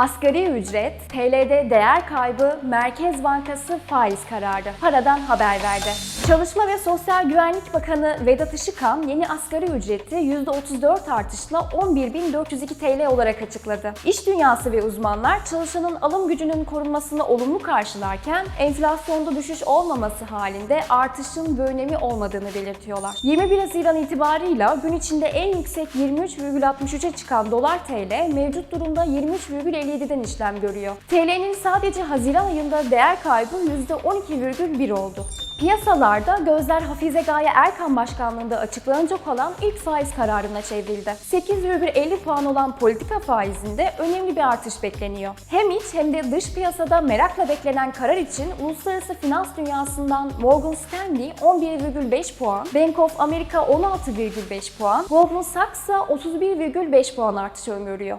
Asgari ücret, TL'de değer kaybı, Merkez Bankası faiz kararı. Paradan haber verdi. Çalışma ve Sosyal Güvenlik Bakanı Vedat Işıkhan yeni asgari ücreti %34 artışla 11.402 TL olarak açıkladı. İş dünyası ve uzmanlar çalışanın alım gücünün korunmasını olumlu karşılarken enflasyonda düşüş olmaması halinde artışın bir önemi olmadığını belirtiyorlar. 21 Haziran itibarıyla gün içinde en yüksek 23,63'e çıkan dolar TL mevcut durumda 23,57'den işlem görüyor. TL'nin sadece Haziran ayında değer kaybı %12,1 oldu. Piyasalarda gözler Hafize Gaye Erkan başkanlığında açıklanacak olan ilk faiz kararına çevrildi. 8,50 puan olan politika faizinde önemli bir artış bekleniyor. Hem iç hem de dış piyasada merakla beklenen karar için uluslararası finans dünyasından Morgan Stanley 11,5 puan, Bank of America 16,5 puan, Goldman Sachs ise 31,5 puan artış öngörüyor.